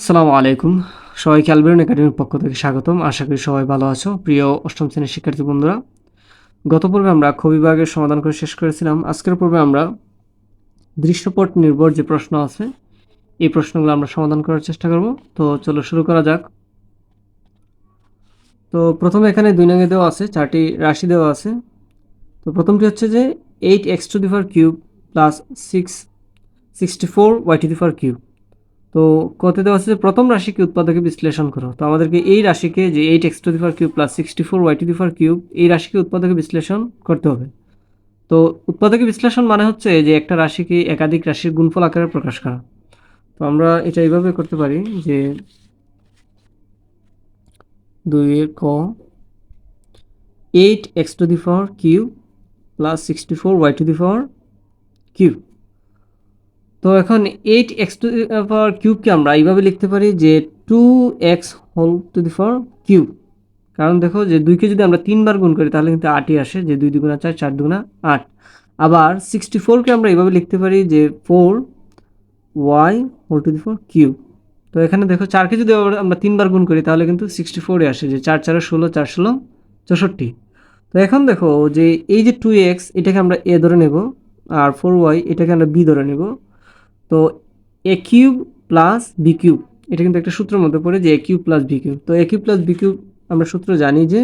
আসসালামু আলাইকুম। সবাইকে অ্যালবেরন একাডেমির পক্ষ থেকে স্বাগতম। আশা করি সবাই ভালো আছো। প্রিয় অষ্টম শ্রেণির শিক্ষার্থী বন্ধুরা, গত পর্বে আমরা খ বিভাগের সমাধান করে শেষ করেছিলাম। আজকের পর্বে আমরা দৃশ্যপট নির্ভর যে প্রশ্ন আছে, এই প্রশ্নগুলো আমরা সমাধান করার চেষ্টা করব। তো চলো শুরু করা যাক। তো প্রথমে এখানে দুই নঙ্গে দেওয়া আছে, চারটি রাশি দেওয়া আছে। তো প্রথমটি হচ্ছে যে eight x to the power cube plus six sixty four y to the power cube তো কত দেওয়া যে প্রথম রাশিকে উৎপাদকে বিশ্লেষণ করো। তো আমাদেরকে এই রাশিকে যে eight x to the power cube plus sixty four y to the power cube এই রাশিকে উৎপাদকে বিশ্লেষণ করতে হবে। তো উৎপাদকে বিশ্লেষণ মানে হচ্ছে যে একটা রাশিকে একাধিক রাশির গুণফল আকারে প্রকাশ করা। তো আমরা এটা এইভাবে করতে পারি যে দুইয়ের ক eight x to the power cube plus sixty four y to the power cube তো এখন এইট এক্স টু পাওয়ার কিউবকে আমরা এইভাবে লিখতে পারি যে two x whole to the power cube কারণ দেখো যে দুইকে যদি আমরা তিনবার গুণ করি তাহলে কিন্তু আটই আসে, যে দুই দুগুণা চার চার দুগুণা আট। আবার সিক্সটি ফোরকে আমরা এইভাবে লিখতে পারি যে four y whole to the power cube তো এখানে দেখো চারকে যদি আমরা তিনবার গুণ করি তাহলে কিন্তু সিক্সটি ফোরে আসে, যে চার, চারে ষোলো, চার, ষোলো, চৌষট্টি। তো এখন দেখো যে এই যে টু এক্স এটাকে আমরা এ ধরে নেব, আর ফোর ওয়াই এটাকে আমরা বি ধরে নেব। তো a cube plus b cube এটা কিন্তু একটা সূত্রের মধ্যে পড়ে যে a cube plus b cube তো a cube plus b cube আমরা সূত্র জানি যে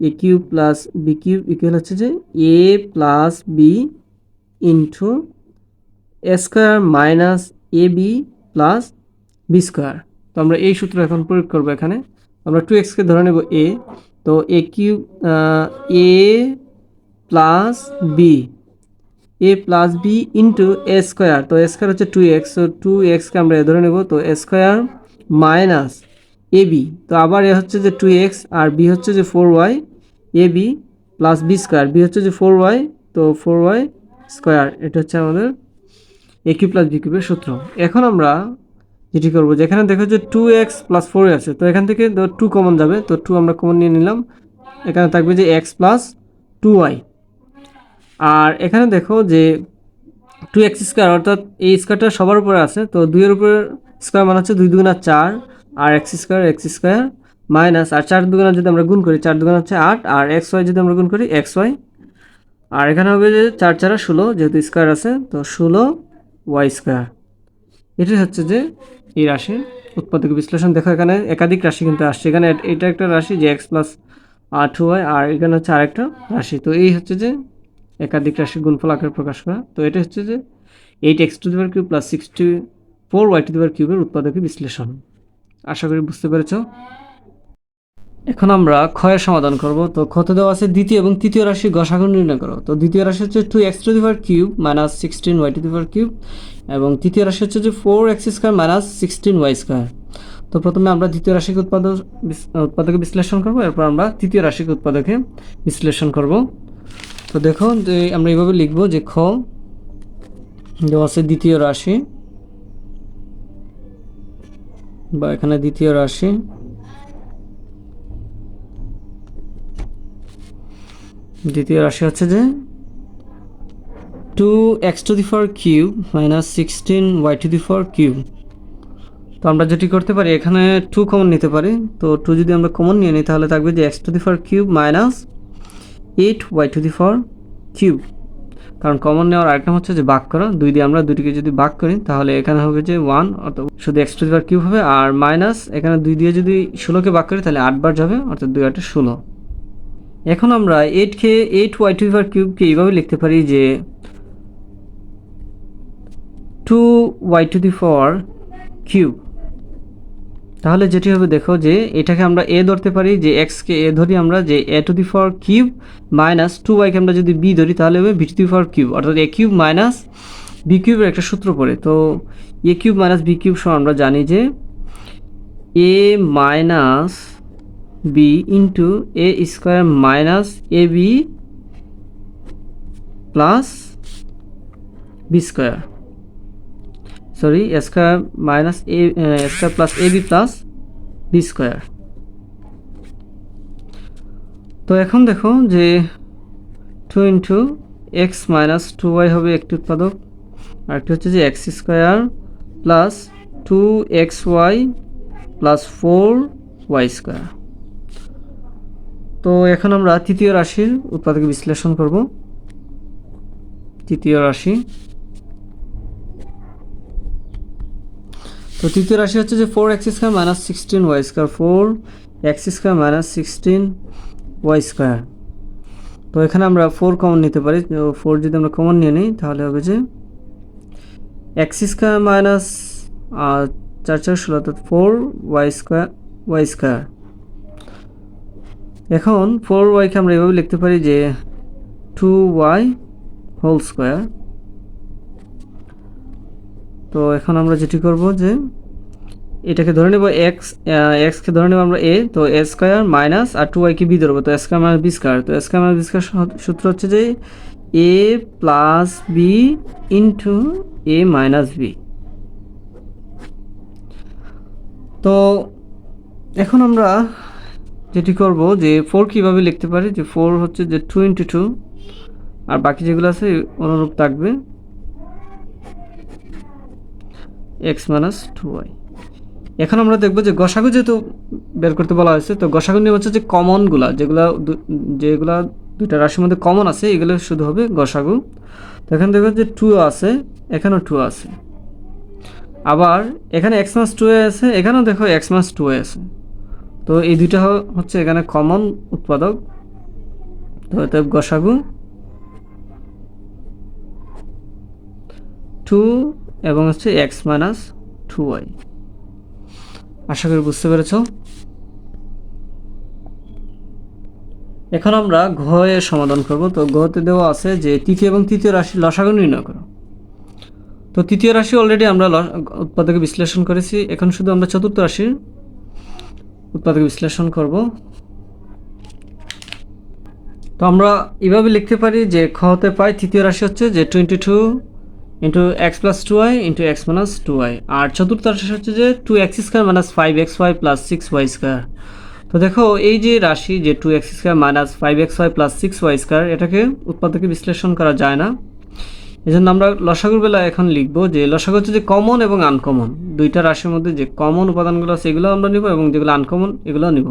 a cube plus b cube equal হচ্ছে যে a plus b into a square minus a b plus b square তো আমরা এই সূত্র এখন প্রয়োগ করব এখানে। আমরা টু এক্সকে ধরে নেব এ তো a cube a plus b a plus b into a square তো এ স্কোয়ার হচ্ছে টু এক্স তো টু এক্সকে আমরা এ ধরে নেব। তো a square minus a b তো আবার এ হচ্ছে যে টু এক্স আর বি হচ্ছে যে four y a b plus b square b হচ্ছে যে ফোর ওয়াই তো ফোর ওয়াই স্কোয়ার এটা হচ্ছে আমাদের এ কিউ প্লাস বি কিউবের সূত্র। এখন আমরা যেটি করব যেখানে দেখো যে টু এক্স প্লাস ফোর আছে। তো এখান থেকে টু কমন যাবে। তো টু আমরা কমন নিয়ে নিলাম। এখানে থাকবে যে এক্স প্লাস টু ওয়াই আর এখানে দেখো যে টু এক্স স্কোয়ার অর্থাৎ এই স্কোয়ারটা সবার উপরে আছে, তো দুইয়ের উপরে স্কোয়ার মানে হচ্ছে দুই দুগুণা চার, আর x square x square minus আর চার দুগুণা যদি আমরা গুণ করি, চার দুগুণা হচ্ছে আট, আর এক্স ওয়াই যদি আমরা গুণ করি এক্স ওয়াই আর এখানে হবে যে চার চারা ষোলো যেহেতু স্কোয়ার আছে, তো ষোলো ওয়াই স্কোয়ার এটাই হচ্ছে যে এই রাশির উৎপাদক বিশ্লেষণ। দেখো এখানে একাধিক রাশি কিন্তু আসছে। এখানে এটা একটা রাশি যে এক্স প্লাস আট ওয়াই আর এখানে হচ্ছে আরেকটা রাশি। তো এই হচ্ছে যে একাধিক রাশির গুণফল আকারে প্রকাশ করা। তো এটা হচ্ছে যে eight x to the power cube plus sixty four y to the power কিউবের উৎপাদকের বিশ্লেষণ। আশা করি বুঝতে পেরেছ? এখন আমরা ক্ষয়ের সমাধান করব। তো ক্ষত দেওয়া আছে দ্বিতীয় এবং তৃতীয় রাশির গসাগু নির্ণয় করো। তো দ্বিতীয় রাশি হচ্ছে two x to the power cube minus sixteen y to the power cube এবং তৃতীয় রাশি হচ্ছে যে four x square minus sixteen y square তো প্রথমে আমরা দ্বিতীয় রাশিকে উৎপাদক উৎপাদকে বিশ্লেষণ করব। এরপর আমরা তৃতীয় রাশিকে উৎপাদকে বিশ্লেষণ করব। তো দেখো যে আমরা এইভাবে লিখব যে খ দেওয়া আছে দ্বিতীয় রাশি, বা এখানে দ্বিতীয় রাশি দ্বিতীয় রাশি হচ্ছে যে two x to the four cube minus sixteen y to the four cube তো আমরা যেটি করতে পারি, এখানে টু কমন নিতে পারি। তো টু যদি আমরা কমন নিয়ে নিই, তাহলে থাকবে যে x to the four cube minus eight y to the four cube কারণ কমন নেওয়ার আরেকটা হচ্ছে যে বাক করা। দুই দিয়ে আমরা দুটিকে যদি বাক করি, তাহলে এখানে হবে যে ওয়ান অর্থাৎ শুধু এক্স টু দি কিউব হবে, আর মাইনাস এখানে দুই দিয়ে যদি ষোলোকে বাক করি, তাহলে আটবার যাবে, অর্থাৎ দুই আটে ষোলো। এখন আমরা এইটকে এইট ওয়াই টু পাওয়ার কিউবকে এইভাবে লিখতে পারি যে two y to the power cube তাহলে যেটি হবে দেখো যে এটাকে আমরা এ ধরতে পারি যে এক্সকে এ ধরি আমরা যে a to the four cube minus two ওয়াইকে আমরা যদি বি ধরি তাহলে হবে b to the four cube অর্থাৎ এ কিউব মাইনাস বি কিউবের একটা সূত্র পড়ে। তো a cube minus b cube সহ আমরা জানি যে a minus b into a square minus a b plus b square sorry square minus a square plus a b plus b square তো এখন দেখো যে two into x minus two y হবে একটি উৎপাদক, আর একটি হচ্ছে যে x square plus two x y plus four y square তো এখন আমরা তৃতীয় রাশির উৎপাদকে বিশ্লেষণ করব। তৃতীয় রাশি তো তৃতীয় রাশি হচ্ছে যে four x square minus sixteen y square four x square minus sixteen y square তো এখানে আমরা ফোর কমন নিতে পারি ফোর যদি আমরা কমন নিয়ে নিই, তাহলে হবে যে এক্স স্কোয়ার মাইনাস চার চার ষোলো, অর্থাৎ four y square y square এখন ফোর ওয়াইকে আমরা এভাবে লিখতে পারি যে টু ওয়াই হোল স্কোয়ার তো এখন আমরা যেটি করব যে এটাকে ধরে নেব এক্স এক্সকে ধরে নেব আমরা এ তো এ স্কোয়ার মাইনাস আর টু ওয়াইকে বি ধরবো। তো স্কোয়ার মাইনাস বি স্কোয়ার তো স্কোয়ার মাইনাস বি স্কোয়ার সূত্র হচ্ছে যে a plus b into a minus b তো এখন আমরা যেটি করব যে ফোর কীভাবে লিখতে পারি? যে ফোর হচ্ছে যে টু ইন্টু টু আর বাকি যেগুলো আছে অনুরূপ থাকবে। X minus two y. এখন আমরা দেখব যে গসাগু যেহেতু বের করতে বলা হয়েছে, তো গসাগু নিয়ে হচ্ছে যে কমনগুলা যেগুলা যেগুলা দুইটা রাশির মধ্যে কমন আছে, এগুলো শুধু হবে গসাগু। তো এখানে দেখো যে টু আছে, এখানেও টু আছে। আবার এখানে এক্স মাস টু আছে, এখানেও দেখো এক্স মাস টু আছে। তো এই দুইটা হচ্ছে এখানে কমন উৎপাদক। তো অতএব গসাগু। টু এবং হচ্ছে এক্স মাইনাস টু ওয়াই আশা করি বুঝতে পেরেছ? এখন আমরা ঘ এর সমাধান করব। তো ঘতে দেওয়া আছে যে তৃতীয় এবং তৃতীয় রাশি লসাগু নির্ণয় করো। তো তৃতীয় রাশি অলরেডি আমরা উৎপাদকে বিশ্লেষণ করেছি। এখন শুধু আমরা চতুর্থ রাশির উৎপাদকে বিশ্লেষণ করব। তো আমরা এভাবে লিখতে পারি যে খ হতে পাই তৃতীয় রাশি হচ্ছে যে twenty two into x plus two y into x minus two y আর চতুর্থ হচ্ছে যে two x square minus five x y plus six y square তো দেখো, এই যে রাশি যে two x square minus five x y plus six y square এটাকে উৎপাদকে বিশ্লেষণ করা যায় না। এই জন্য আমরা লসাগুর বেলা এখন লিখব যে লসাগু হচ্ছে যে কমন এবং আনকমন দুইটা রাশির মধ্যে যে কমন উপাদানগুলো আছে এগুলো আমরা নিব এবং যেগুলো আনকমন এগুলো নিব।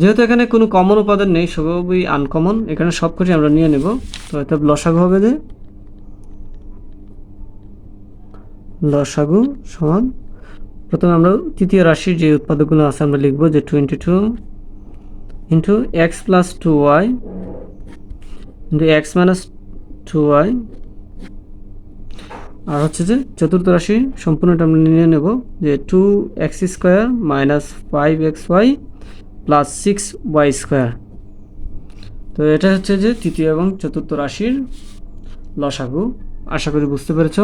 যেহেতু এখানে কোনো কমন উপাদান নেই, সবই আনকমন এখানে সব কটি আমরা নিয়ে নেব। তো এটা লসাগু হবে যে লসাগু সমান। প্রথমে আমরা তৃতীয় রাশির যে উৎপাদকগুলো আছে আমরা লিখব যে twenty two into x plus two y into x minus two y আর হচ্ছে যে চতুর্থ রাশি সম্পূর্ণটা আমরা নিয়ে নেব যে two x square minus five x y plus six y square তো এটা হচ্ছে যে তৃতীয় এবং চতুর্থ রাশির লসাগু। আশা করি বুঝতে পেরেছ।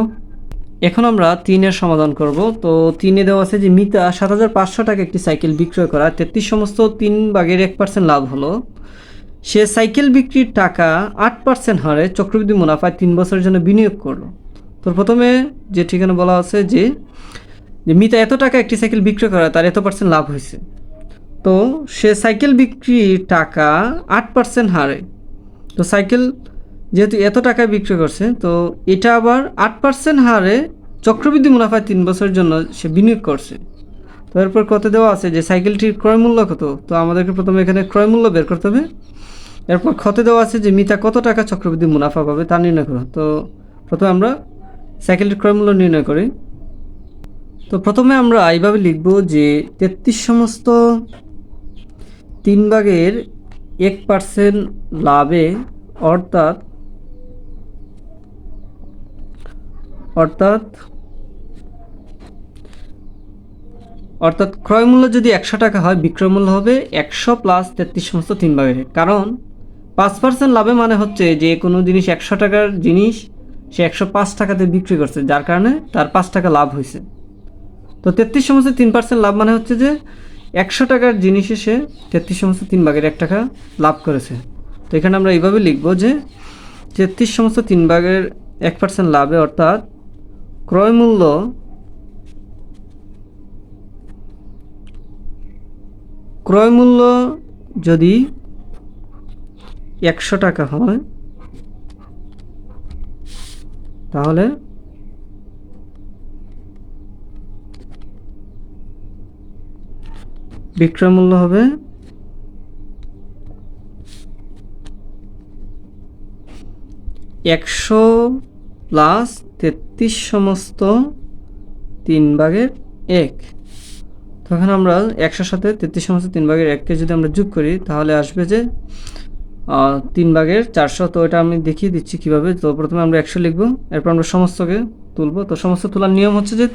এখন আমরা তিনের সমাধান করব। তো তিনে দেওয়া আছে যে মিতা সাত হাজার পাঁচশো টাকা একটি সাইকেল বিক্রয় করা। তেত্রিশ সমস্ত তিন ভাগের এক পার্সেন্ট লাভ হলো। সে সাইকেল বিক্রির টাকা আট পার্সেন্ট হারে চক্রবৃদ্ধি মুনাফায় তিন বছরের জন্য বিনিয়োগ করল। তো প্রথমে যে ঠিকানা বলা আছে যে যে মিতা এত টাকা একটি সাইকেল বিক্রয় করা, তার এত পার্সেন্ট লাভ হয়েছে। তো সে সাইকেল বিক্রির টাকা আট পার্সেন্ট হারে। তো সাইকেল যেহেতু এত টাকায় বিক্রি করছে, তো এটা আবার আট পার্সেন্ট হারে চক্রবৃদ্ধি মুনাফায় তিন বছরের জন্য সে বিনিয়োগ করছে। তো এরপর কত দেওয়া আছে? যে সাইকেলটির ক্রয় মূল্য কত? তো আমাদেরকে প্রথমে এখানে ক্রয় মূল্য বের করতে হবে। এরপর ক্ষতে দেওয়া আছে? যে মিতা কত টাকা চক্রবৃদ্ধি মুনাফা পাবে তা নির্ণয় করো। তো প্রথমে আমরা সাইকেলটির ক্রয় মূল্য নির্ণয় করি। তো প্রথমে আমরা এইভাবে লিখব যে তেত্রিশ সমস্ত তিন ভাগের এক পার্সেন্ট লাভে অর্থাৎ অর্থাৎ অর্থাৎ ক্রয় মূল্য যদি একশো টাকা হয়, বিক্রয় মূল্য হবে একশো প্লাস তেত্রিশ সমস্ত তিন ভাগের কারণ, পাঁচ পার্সেন্ট লাভে মানে হচ্ছে যে কোনো জিনিস একশো টাকার জিনিস সে একশো পাঁচ টাকাতে বিক্রি করছে, যার কারণে তার পাঁচ টাকা লাভ হয়েছে। তো তেত্রিশ সমস্ত তিন পার্সেন্ট লাভ মানে হচ্ছে যে একশো টাকার জিনিসে সে তেত্রিশ সমস্ত তিন ভাগের এক টাকা লাভ করেছে। তো এখানে আমরা এইভাবে লিখব যে তেত্রিশ সমস্ত তিন ভাগের এক পার্সেন্ট লাভে অর্থাৎ ক্রয় মূল্য ক্রয় মূল্য যদি একশো টাকা হয় তাহলে বিক্রয় মূল্য হবে একশো প্লাস তেত্রিশ সমস্ত তিন ভাগের এক। তখন আমরা একশোর সাথে তেত্রিশ সমস্ত তিন ভাগের এককে যদি আমরা যোগ করি, তাহলে আসবে যে তিন ভাগের চারশো। তো এটা আমি দেখিয়ে দিচ্ছি কীভাবে। তো প্রথমে আমরা একশো লিখব, এরপর আমরা সমস্তকে তুলবো। তো সমস্ত তোলার নিয়ম হচ্ছে যে,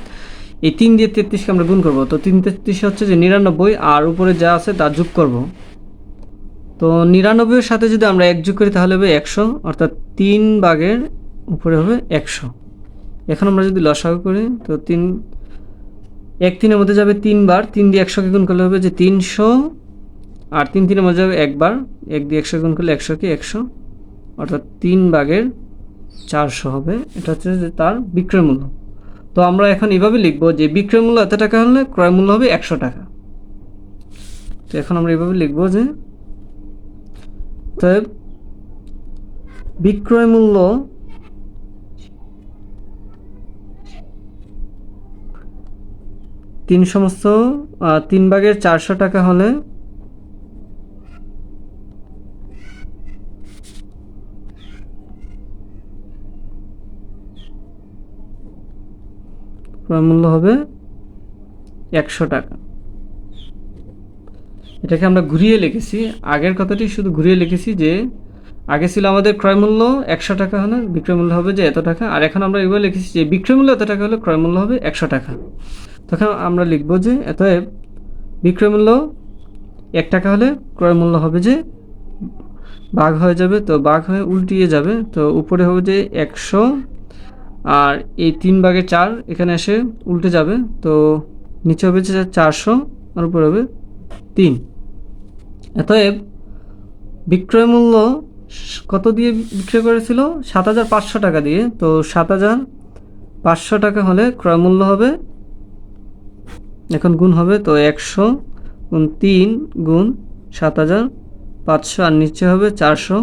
এই তিন দিয়ে তেত্রিশকে আমরা গুণ করব। তো তিন তেত্রিশ হচ্ছে যে নিরানব্বই, আর উপরে যা আছে তা যোগ করব। তো নিরানব্বইয়ের সাথে যদি আমরা এক যোগ করি, তাহলে হবে একশো। অর্থাৎ তিন ভাগের উপরে হবে একশো। এখন আমরা যদি লসাগু করি, তো তিন, এক তিনের মধ্যে যাবে তিনবার, তিন দিয়ে একশোকে গুণ করলে হবে যে তিনশো, আর তিন তিনের মধ্যে যাবে একবার, এক দিয়ে একশো গুণ করলে একশোকে একশো, অর্থাৎ তিন ভাগের চারশো হবে। এটা হচ্ছে যে তার বিক্রয় মূল্য। তো আমরা এখন এভাবে লিখব যে বিক্রয় মূল্য এত টাকা হলে ক্রয় মূল্য হবে একশো টাকা। তো এখন আমরা এভাবে লিখব যে, অতএব বিক্রয় মূল্য তিন সমস্ত তিন ভাগের চারশো টাকা হলে ক্রয় মূল্য হবে একশো টাকা। এটাকে আমরা ঘুরিয়ে লিখেছি। আগের কথাটি শুধু ঘুরিয়ে লিখেছি যে, আগে ছিল আমাদের ক্রয় মূল্য একশো টাকা হলে বিক্রয় মূল্য হবে যে এত টাকা, আর এখন আমরা এগুলো লিখেছি যে বিক্রয় মূল্য এত টাকা হলে ক্রয় মূল্য হবে একশো টাকা। তখন আমরা লিখব যে এতএব বিক্রয় মূল্য এক টাকা হলে ক্রয় মূল্য হবে যে ভাগ হয়ে যাবে, তো ভাগ হয়ে উল্টিয়ে যাবে, তো উপরে হবে যে একশো, আর এই তিন ভাগে চার এখানে এসে উল্টে যাবে, তো নিচে হবে যে চারশো, আর উপরে হবে তিন। অতএব বিক্রয় মূল্য স- কত দিয়ে বিক্রয় করেছিল? সাত হাজার পাঁচশো টাকা দিয়ে, তো সাত হাজার পাঁচশো টাকা হলে ক্রয় মূল্য হবে এখন গুণ হবে তো একশো গুণ তিন গুণ সাত হাজার পাঁচশো, আর নিচে হবে চারশো।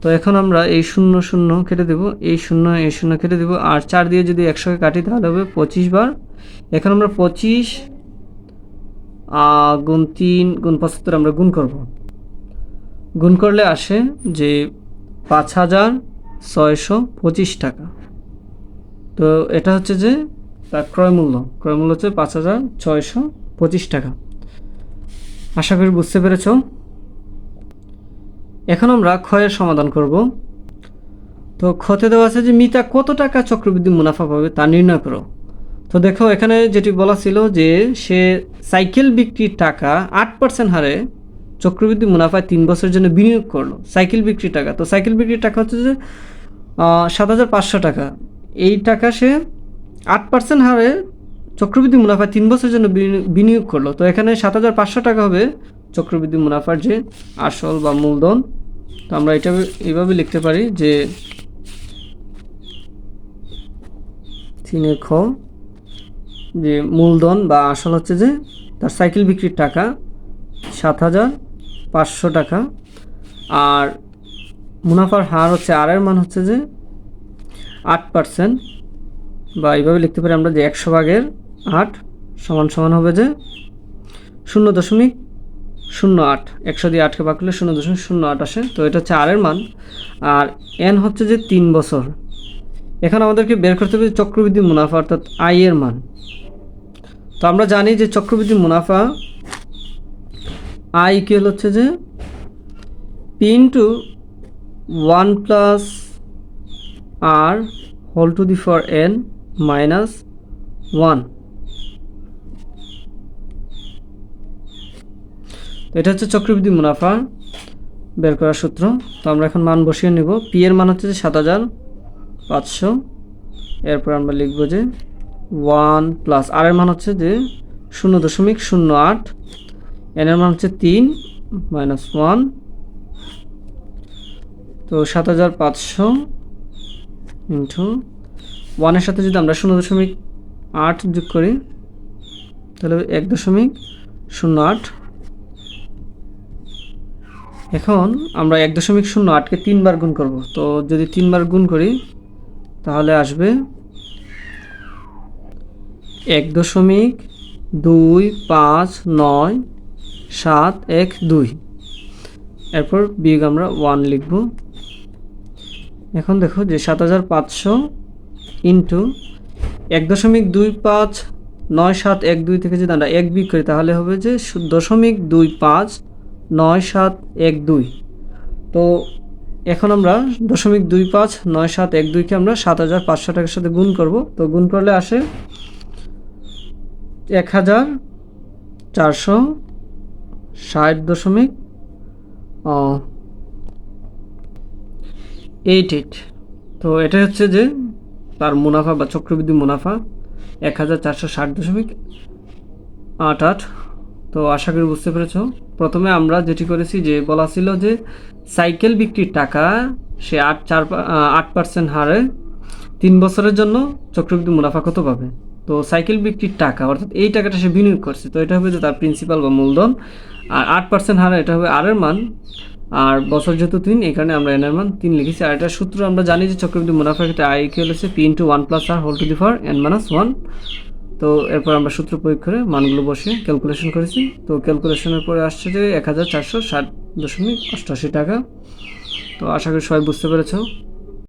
তো এখন আমরা এই শূন্য শূন্য কেটে দেব, এই শূন্য এই শূন্য কেটে দেব, আর চার দিয়ে যদি একশোকে কাটি তাহলে হবে পঁচিশ বার। এখন আমরা পঁচিশ গুণ তিন, গুণ পঁচাত্তর আমরা গুণ করব। গুণ করলে আসে যে পাঁচ হাজার ছয়শো পঁচিশ টাকা। তো এটা হচ্ছে যে তার ক্রয় মূল্য। ক্রয় মূল্য হচ্ছে পাঁচ হাজার ছয়শো পঁচিশ টাকা। আশা করি বুঝতে পেরেছ। এখন আমরা ক্ষয়ের সমাধান করব। তো ক্ষতে দেওয়া আছে যে মিতা কত টাকা চক্রবৃদ্ধি মুনাফা পাবে তা নির্ণয় করো। তো দেখো, এখানে যেটি বলা ছিল যে সে সাইকেল বিক্রির টাকা আট পার্সেন্ট হারে চক্রবৃদ্ধি মুনাফায় তিন বছরের জন্য বিনিয়োগ করল। সাইকেল বিক্রির টাকা। তো সাইকেল বিক্রির টাকা হচ্ছে যে সাত হাজার পাঁচশো টাকা। এই টাকা সে আট পার্সেন্ট হারে চক্রবৃদ্ধি মুনাফা তিন বছরের জন্য বিনি- বিনিয়োগ করল। তো এখানে সাত হাজার পাঁচশো টাকা হবে চক্রবৃদ্ধি মুনাফার যে আসল বা মূলধন। তো আমরা এটা এইভাবে লিখতে পারি যে তিনের খ, যে মূলধন বা আসল হচ্ছে যে তার সাইকেল বিক্রির টাকা, সাত হাজার পাঁচশো টাকা। আর মুনাফার হার হচ্ছে আর এর মান হচ্ছে যে আট পার্সেন্ট বা এইভাবে লিখতে পারি আমরা যে একশো ভাগের আট সমান সমান হবে যে শূন্য দশমিক শূন্য আট। একশো দিয়ে আটকে ভাগ করলে শূন্য দশমিক শূন্য আট আসে। তো এটা হচ্ছে আর এর মান। আর এন হচ্ছে যে তিন বছর। এখন আমাদেরকে বের করতে হবে চক্রবৃদ্ধি মুনাফা অর্থাৎ আই এর মান। তো আমরা জানি যে চক্রবৃদ্ধি মুনাফা আই ইকুয়াল হচ্ছে যে p into one plus r whole to the four n minus one. তো এটা হচ্ছে চক্রবৃদ্ধি মুনাফা বের করার সূত্র। তো আমরা এখন মান বসিয়ে নেব। পি এর মান হচ্ছে যে সাত হাজার পাঁচশো। এরপর আমরা লিখব যে ওয়ান প্লাস আর এর মান হচ্ছে যে শূন্য দশমিক শূন্য আট। এন এর মান হচ্ছে তিন মাইনাস ওয়ান। তো সাত হাজার পাঁচশো ইন্টু ওয়ানের সাথে যদি আমরা শূন্য দশমিক আট যোগ করি, তাহলে এক দশমিক শূন্য আট। এখন আমরা এক দশমিক শূন্য আটকে তিনবার গুণ করব। তো যদি তিনবার গুণ করি, তাহলে আসবে এক দশমিক দুই পাঁচ নয় সাত এক দুই। এরপর বিয়োগ আমরা ওয়ান লিখব। এখন দেখো যে সাত হাজার পাঁচশো ইন্টু এক দশমিক দুই পাঁচ নয় সাত এক দুই থেকে যদি আমরা এক বিয়োগ করি, তাহলে হবে যে দশমিক দুই পাঁচ নয় সাত এক দুই। তো এখন আমরা দশমিক দুই পাঁচ নয় সাত এক দুইকে আমরা সাত হাজার পাঁচশো টাকার সাথে গুণ করব। তো গুণ করলে আসে এক হাজার চারশো ষাট দশমিক এইট এইট তো এটা হচ্ছে যে তার মুনাফা বা চক্রবৃদ্ধি মুনাফা এক হাজার চারশো ষাট দশমিক আট আট। তো আশা করি বুঝতে পেরেছ। প্রথমে আমরা যেটি করেছি যে বলা ছিল যে সাইকেল বিক্রির টাকা সে আট চার আট পার্সেন্ট হারে তিন বছরের জন্য চক্রবৃদ্ধি মুনাফা কত পাবে? তো সাইকেল বিক্রির টাকা, অর্থাৎ এই টাকাটা সে বিনিয়োগ করছে। তো এটা হবে যে তার প্রিন্সিপাল বা মূলধন। আর আট পার্সেন্ট হারে এটা হবে আরের মান। আর বছর যেহেতু তিন, এই কারণে আমরা এন এর মান তিন লিখেছি। আর এটা সূত্র আমরা জানি যে চক্রবৃদ্ধি মুনাফার ক্ষেত্রে আই ইকুয়াল হচ্ছে p into one plus r whole to the power n minus one তো এরপর আমরা সূত্র প্রয়োগ করে মানগুলো বসে ক্যালকুলেশন করেছি। তো ক্যালকুলেশনের পরে আসছে যে এক হাজার চারশো ষাট দশমিক অষ্টআশি টাকা। তো আশা করি সবাই বুঝতে পেরেছ।